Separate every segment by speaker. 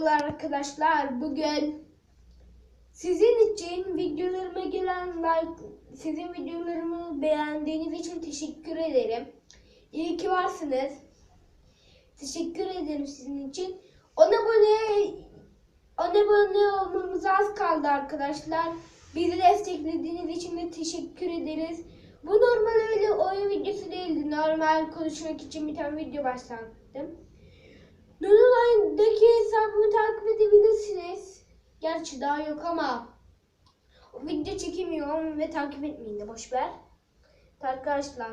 Speaker 1: Merhabalar arkadaşlar. Bugün sizin için videolarıma gelen like, sizin videolarımı beğendiğiniz için teşekkür ederim. İyi ki varsınız. Teşekkür ederim sizin için. 10 abone 10 abone olmamıza az kaldı arkadaşlar. Bizi desteklediğiniz için de teşekkür ederiz. Bu normal öyle oyun videosu değildi. Normal konuşmak için bir tane video başlattım. Nurline'daki hesabımı takip edebilirsiniz. Gerçi daha yok ama video çekemiyorum ve takip etmeyin de boşver. Arkadaşlar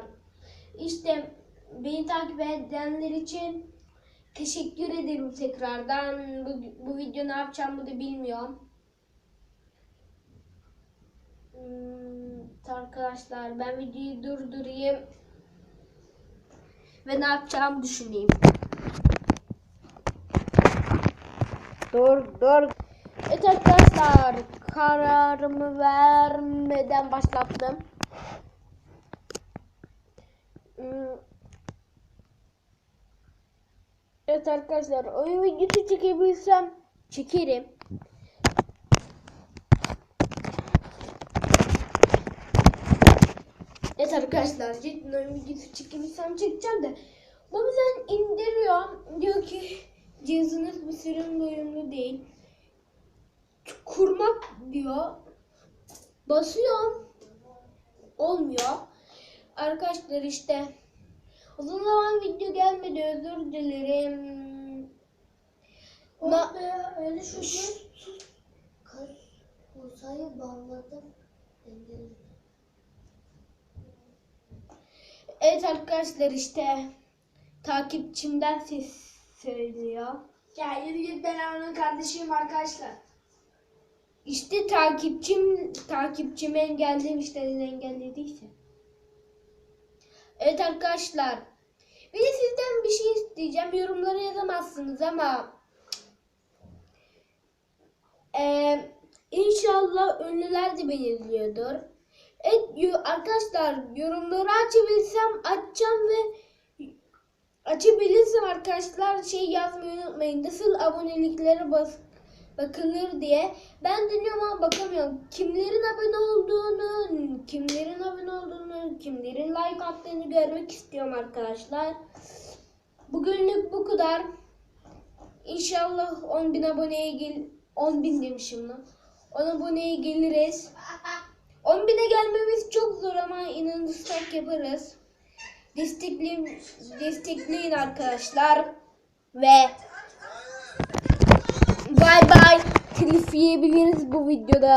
Speaker 1: işte beni takip edenler için teşekkür ederim tekrardan. Bu, bu video ne yapacağımı da bilmiyorum. Hmm, arkadaşlar ben videoyu durdurayım ve ne yapacağımı düşüneyim. Dur dur. Evet arkadaşlar kararımı vermeden başlattım. Hmm. Evet arkadaşlar oyun videosu çekebilsem çekerim. Evet arkadaşlar cidden oyun videosu çekebilsem çekeceğim de bazen indiriyor diyor ki cihazınız bu sürüm uyumlu değil. Kurmak diyor. Basıyorum. Olmuyor. Arkadaşlar işte uzun zaman video gelmedi özür dilerim. Na-
Speaker 2: Oh be öyle şükür. Kız Musa'yı.
Speaker 1: Evet arkadaşlar işte takipçimden ses söylüyor.
Speaker 2: Ya yürü git ben onun kardeşiyim arkadaşlar.
Speaker 1: İşte takipçim takipçimi engellemiş neden engellediyse. Evet arkadaşlar. Bir de sizden bir şey isteyeceğim. Yorumlara yazamazsınız ama eee inşallah ünlüler de beni izliyordur. Evet arkadaşlar yorumları açabilsem açacağım ve açabilirsem arkadaşlar şey yazmayı unutmayın. Nasıl aboneliklere bas bakılır diye. Ben deniyorum ama bakamıyorum. Kimlerin abone olduğunu, kimlerin abone olduğunu, kimlerin like attığını görmek istiyorum arkadaşlar. Bugünlük bu kadar. İnşallah 10.000 aboneye gel 10.000 demişim lan. 10 aboneye geliriz. 10.000'e gelmemiz çok zor ama inanırsak yaparız. Destekleyin, destekleyin arkadaşlar. Ve Bay bay. Telif yiyebiliriz bu videoda.